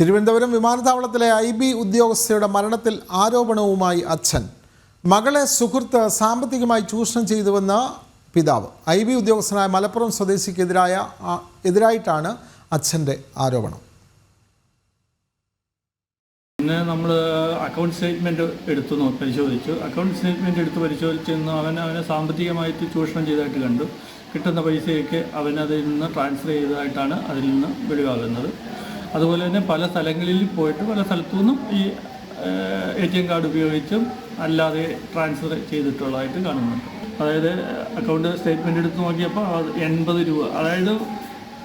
തിരുവനന്തപുരം വിമാനത്താവളത്തിലെ I B ഉദ്യോഗസ്ഥയുടെ മരണത്തിൽ ആരോപണവുമായി അച്ഛൻ. മകളെ സുഹൃത്ത് സാമ്പത്തികമായി ചൂഷണം ചെയ്തുവെന്ന പിതാവ്. ഐ ബി ഉദ്യോഗസ്ഥനായ മലപ്പുറം സ്വദേശിക്കെതിരായ എതിരായിട്ടാണ് അച്ഛന്റെ ആരോപണം. പിന്നെ നമ്മൾ അക്കൗണ്ട് സ്റ്റേറ്റ്മെന്റ് എടുത്തു പരിശോധിച്ചു. അക്കൗണ്ട് സ്റ്റേറ്റ്മെന്റ് എടുത്ത് പരിശോധിച്ചെന്ന് അവൻ അവനെ സാമ്പത്തികമായിട്ട് ചൂഷണം ചെയ്തതായിട്ട് കണ്ടു. കിട്ടുന്ന പൈസയൊക്കെ അവനതിൽ നിന്ന് ട്രാൻസ്ഫർ ചെയ്തതായിട്ടാണ് അതിൽ നിന്ന് വെളിവാകുന്നത്. അതുപോലെ തന്നെ പല സ്ഥലങ്ങളിൽ പോയിട്ട് പല സ്ഥലത്തു നിന്നും ഈ എ ടി എം കാർഡ് ഉപയോഗിച്ചും അല്ലാതെ ട്രാൻസ്ഫർ ചെയ്തിട്ടുള്ളതായിട്ട് കാണുന്നുണ്ട്. അതായത് അക്കൗണ്ട് സ്റ്റേറ്റ്മെന്റ് എടുത്ത് നോക്കിയപ്പോൾ എൺപത് രൂപ അതായത്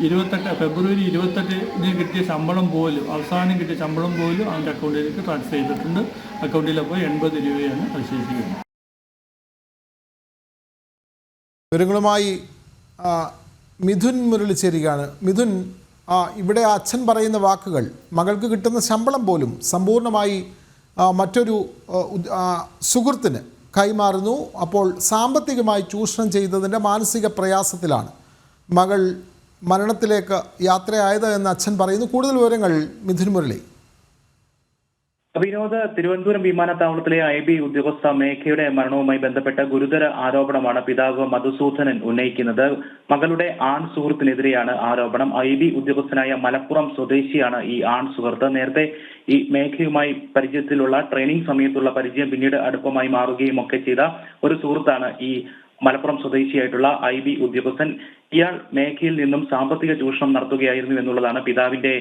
ഇരുപത്തെട്ട് ഫെബ്രുവരി ഇരുപത്തെട്ടിന് കിട്ടിയ ശമ്പളം പോലും അവസാനം കിട്ടിയ ശമ്പളം പോലും അവന്റെ അക്കൗണ്ടിലേക്ക് ട്രാൻസ്ഫർ ചെയ്തിട്ടുണ്ട്. അക്കൗണ്ടിൽ അപ്പോൾ എൺപത് രൂപയാണ് അവശേഷിക്കുന്നത് വിവരങ്ങളുമായി മിഥുൻ മുരളി ചേരുകയാണ് മിഥുൻ ഇവിടെ അച്ഛൻ പറയുന്ന വാക്കുകൾ മകൾക്ക് കിട്ടുന്ന ശമ്പളം പോലും സമ്പൂർണമായി മറ്റൊരു സുഹൃത്തിന് കൈമാറുന്നു. അപ്പോൾ സാമ്പത്തികമായി ചൂഷണം ചെയ്തതിന്റെ മാനസിക പ്രയാസത്തിലാണ് മകൾ മരണത്തിലേക്ക് യാത്രയായത് എന്ന് അച്ഛൻ പറയുന്നു. കൂടുതൽ വിവരങ്ങൾ മിഥുൻ മുരളി. വിനോദ് തിരുവനന്തപുരം വിമാനത്താവളത്തിലെ ഐ ബി ഉദ്യോഗസ്ഥ മേഘയുടെ മരണവുമായി ബന്ധപ്പെട്ട ഗുരുതര ആരോപണമാണ് പിതാവ് മധുസൂദനൻ ഉന്നയിക്കുന്നത്. മകളുടെ ആൺ സുഹൃത്തിനെതിരെയാണ് ആരോപണം. ഐ ബി ഉദ്യോഗസ്ഥനായ മലപ്പുറം സ്വദേശിയാണ് ഈ ആൺ സുഹൃത്ത്. നേരത്തെ ഈ മേഘയുമായി പരിചയത്തിലുള്ള ട്രെയിനിങ് സമയത്തുള്ള പരിചയം പിന്നീട് അടുപ്പമായി മാറുകയും ഒക്കെ ചെയ്ത ഒരു സുഹൃത്താണ് ഈ മലപ്പുറം സ്വദേശിയായിട്ടുള്ള ഐ ബി ഉദ്യോഗസ്ഥൻ. ഇയാൾ മേഖലയിൽ നിന്നും സാമ്പത്തിക ചൂഷണം നടത്തുകയായിരുന്നു എന്നുള്ളതാണ് പിതാവിന്റെ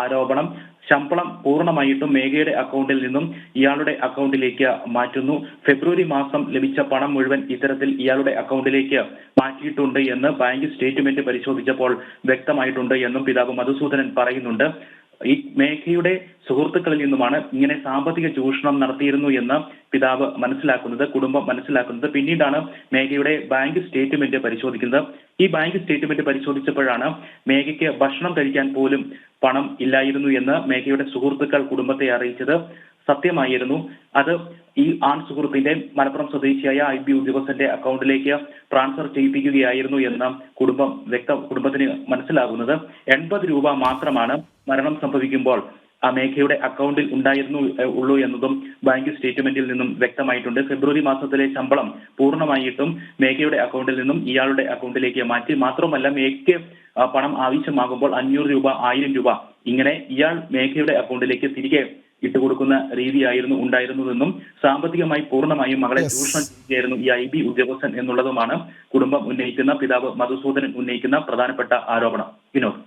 ആരോപണം. ശമ്പളം പൂർണമായിട്ടും മേഘയുടെ അക്കൗണ്ടിൽ നിന്നും ഇയാളുടെ അക്കൗണ്ടിലേക്ക് മാറ്റുന്നു. ഫെബ്രുവരി മാസം ലഭിച്ച പണം മുഴുവൻ ഇത്തരത്തിൽ ഇയാളുടെ അക്കൗണ്ടിലേക്ക് മാറ്റിയിട്ടുണ്ട് എന്ന് ബാങ്ക് സ്റ്റേറ്റ്മെന്റ് പരിശോധിച്ചപ്പോൾ വ്യക്തമായിട്ടുണ്ട് എന്നും പിതാവ് മധുസൂദനൻ പറയുന്നുണ്ട്. ഈ മേഘയുടെ സുഹൃത്തുക്കളിൽ നിന്നുമാണ് ഇങ്ങനെ സാമ്പത്തിക ചൂഷണം നടത്തിയിരുന്നു എന്ന് പിതാവ് മനസ്സിലാക്കുന്നത് കുടുംബം മനസ്സിലാക്കുന്നത്. പിന്നീടാണ് മേഘയുടെ ബാങ്ക് സ്റ്റേറ്റ്മെന്റ് പരിശോധിക്കുന്നത്. ഈ ബാങ്ക് സ്റ്റേറ്റ്മെന്റ് പരിശോധിച്ചപ്പോഴാണ് മേഘയ്ക്ക് ഭക്ഷണം കഴിക്കാൻ പോലും പണം ഇല്ലായിരുന്നു എന്ന് മേഘയുടെ സുഹൃത്തുക്കൾ കുടുംബത്തെ അറിയിച്ചത്. സത്യമായിരുന്നു. അത് ഈ ആൺ സുഹൃത്തിന്റെ മലപ്പുറം സ്വദേശിയായ ഐ ബി ഉദ്യോഗസ്ഥന്റെ അക്കൗണ്ടിലേക്ക് ട്രാൻസ്ഫർ ചെയ്യിപ്പിക്കുകയായിരുന്നു എന്ന് കുടുംബം വ്യക്ത കുടുംബത്തിന് മനസ്സിലാകുന്നത്. എൺപത് രൂപ മാത്രമാണ് മരണം സംഭവിക്കുമ്പോൾ ആ മേഘയുടെ അക്കൗണ്ടിൽ ഉണ്ടായിരുന്നു ഉള്ളൂ എന്നതും ബാങ്ക് സ്റ്റേറ്റ്മെന്റിൽ നിന്നും വ്യക്തമായിട്ടുണ്ട്. ഫെബ്രുവരി മാസത്തിലെ ശമ്പളം പൂർണമായിട്ടും മേഘയുടെ അക്കൗണ്ടിൽ നിന്നും ഇയാളുടെ അക്കൗണ്ടിലേക്ക് മാറ്റി. മാത്രമല്ല മേഘയ്ക്ക് പണം ആവശ്യമാകുമ്പോൾ അഞ്ഞൂറ് രൂപ ആയിരം രൂപ ഇങ്ങനെ ഇയാൾ മേഘയുടെ അക്കൗണ്ടിലേക്ക് തിരികെ ഇട്ടുകൊടുക്കുന്ന രീതിയായിരുന്നു ഉണ്ടായിരുന്നതെന്നും സാമ്പത്തികമായി പൂർണമായും മകളെ. ചൂഷണം ചെയ്യുകയായിരുന്നു ഈ ഐ ബി ഉദ്യോഗസ്ഥൻ എന്നുള്ളതുമാണ് കുടുംബം ഉന്നയിക്കുന്ന പിതാവ് മധുസൂദനൻ ഉന്നയിക്കുന്ന പ്രധാനപ്പെട്ട ആരോപണം വിനോദ്